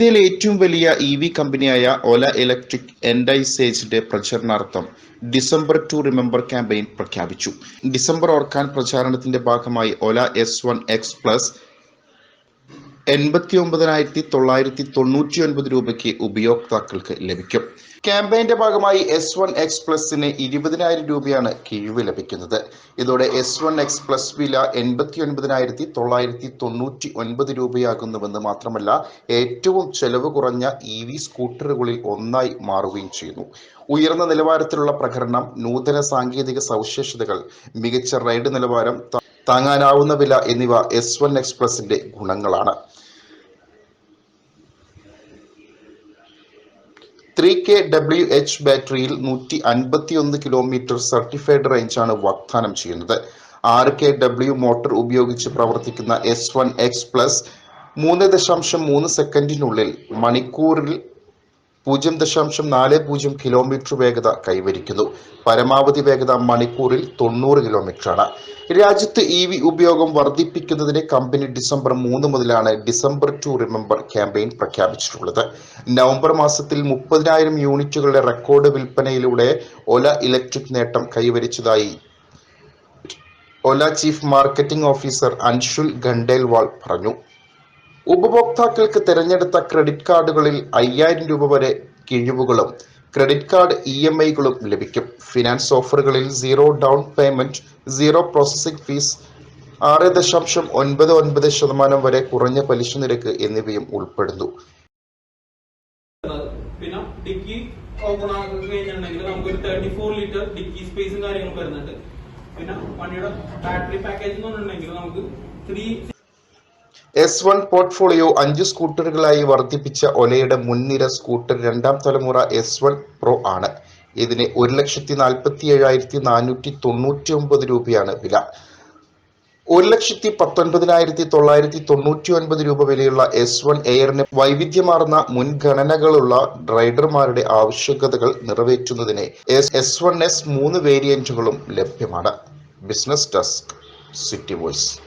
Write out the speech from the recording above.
ഇന്ത്യയിലെ ഏറ്റവും വലിയ ഇ വി കമ്പനിയായ ഒല ഇലക്ട്രിക് എൻഡൈസേജിന്റെ പ്രചരണാർത്ഥം ഡിസംബർ ടു റിമെമ്പർ ക്യാമ്പയിൻ പ്രഖ്യാപിച്ചു. ഡിസംബർ ഓർക്കാൻ പ്രചാരണത്തിന്റെ ഭാഗമായി Ola S one X plus എൺപത്തി ഒമ്പതിനായിരത്തി തൊള്ളായിരത്തി തൊണ്ണൂറ്റി ഒൻപത് രൂപയ്ക്ക് ഉപയോക്താക്കൾക്ക് ലഭിക്കും. ക്യാമ്പയിന്റെ ഭാഗമായി എസ് വൺ എക്സ് പ്ലസിന് ഇരുപതിനായിരം രൂപയാണ് കിഴിവ് ലഭിക്കുന്നത്. ഇതോടെ എസ് വൺ എക്സ് പ്ലസ് വില എൺപത്തി ഒൻപതിനായിരത്തി തൊള്ളായിരത്തി തൊണ്ണൂറ്റി ഒൻപത് രൂപയാകുന്നുവെന്ന് മാത്രമല്ല ഏറ്റവും ചെലവ് കുറഞ്ഞ ഇ വി സ്കൂട്ടറുകളിൽ ഒന്നായി മാറുകയും ചെയ്യുന്നു. ഉയർന്ന നിലവാരത്തിലുള്ള പ്രകടനം നൂതന സാങ്കേതിക സവിശേഷതകൾ മികച്ച റൈഡ് നിലവാരം താങ്ങാനാവുന്ന വില എന്നിവ എസ് വൺ എക്സ്പ്രസിന്റെ ഗുണങ്ങളാണ്. ത്രീ കെ ഡബ്ല്യു എച്ച് ബാറ്ററിയിൽ നൂറ്റി അൻപത്തി ഒന്ന് കിലോമീറ്റർ സർട്ടിഫൈഡ് റേഞ്ചാണ് വാഗ്ദാനം ചെയ്യുന്നത്. ആറ് കെ ഡബ്ല്യു മോട്ടോർ ഉപയോഗിച്ച് പ്രവർത്തിക്കുന്ന എസ് വൺ എക്സ് പ്ലസ് മൂന്ന് ദശാംശം മൂന്ന് സെക്കൻഡിനുള്ളിൽ മണിക്കൂറിൽ പൂജ്യം ദശാംശം നാല് പൂജ്യം കിലോമീറ്റർ വേഗത കൈവരിക്കുന്നു. പരമാവധി വേഗത മണിക്കൂറിൽ തൊണ്ണൂറ് കിലോമീറ്ററാണ് രാജ്യത്ത് ഇ വി ഉപയോഗം വർദ്ധിപ്പിക്കുന്നതിന് കമ്പനി ഡിസംബർ മൂന്ന് മുതലാണ് ഡിസംബർ ടു റിമെമ്പർ ക്യാമ്പയിൻ പ്രഖ്യാപിച്ചിട്ടുള്ളത്. നവംബർ മാസത്തിൽ മുപ്പതിനായിരം യൂണിറ്റുകളുടെ റെക്കോർഡ് വിൽപ്പനയിലൂടെ ഒല ഇലക്ട്രിക് നേട്ടം കൈവരിച്ചതായി Ola chief marketing officer Anshul Khandelwal പറഞ്ഞു. ഉപഭോക്താക്കൾക്ക് തിരഞ്ഞെടുത്ത ക്രെഡിറ്റ് കാർഡുകളിൽ അയ്യായിരം രൂപ വരെ കിഴിവുകളും ക്രെഡിറ്റ് കാർഡ് ഇ എം ഐകളും ലഭിക്കും. Finance ഓഫറുകളിൽ zero down payment zero processing fee ആറ് ദശാംശം ഒൻപത് ഒൻപത് ശതമാനം വരെ കുറഞ്ഞ പലിശ നിരക്ക് എന്നിവയും ഉൾപ്പെടുന്നു. പിന്നെ ഡിക്കി ഓപ്പൺ ആക്കി നമുക്ക് ഒരു തേർട്ടി ഫോർ ലിറ്റർ ഡിക്കി സ്പേസും കാര്യങ്ങളും വരുന്നുണ്ട്. പിന്നെ വണ്ടിയുടെ ബാറ്ററി പാക്കേജ് എന്ന് പറഞ്ഞിട്ടുണ്ടെങ്കിൽ നമുക്ക് ത്രീ എസ് വൺ പോർട്ട്ഫോളിയോ അഞ്ച് സ്കൂട്ടറുകളായി വർദ്ധിപ്പിച്ച ഒലയുടെ മുൻനിര സ്കൂട്ടർ രണ്ടാം തലമുറ എസ് വൺ പ്രോ ആണ്. ഇതിന് ഒരു ലക്ഷത്തി നാൽപ്പത്തി ഏഴായിരത്തി നാനൂറ്റി തൊണ്ണൂറ്റി ഒമ്പത് രൂപയാണ് വില. ഒരു ലക്ഷത്തി പത്തൊൻപതിനായിരത്തി തൊള്ളായിരത്തി തൊണ്ണൂറ്റി ഒൻപത് രൂപ വിലയുള്ള എസ് വൺ എയറിന് വൈവിധ്യമാർന്ന മുൻഗണനകളുള്ള റൈഡർമാരുടെ ആവശ്യകതകൾ നിറവേറ്റുന്നതിന് എസ് വൺ എസ് മൂന്ന് വേരിയന്റുകളും ലഭ്യമാണ്. Business desk city voice.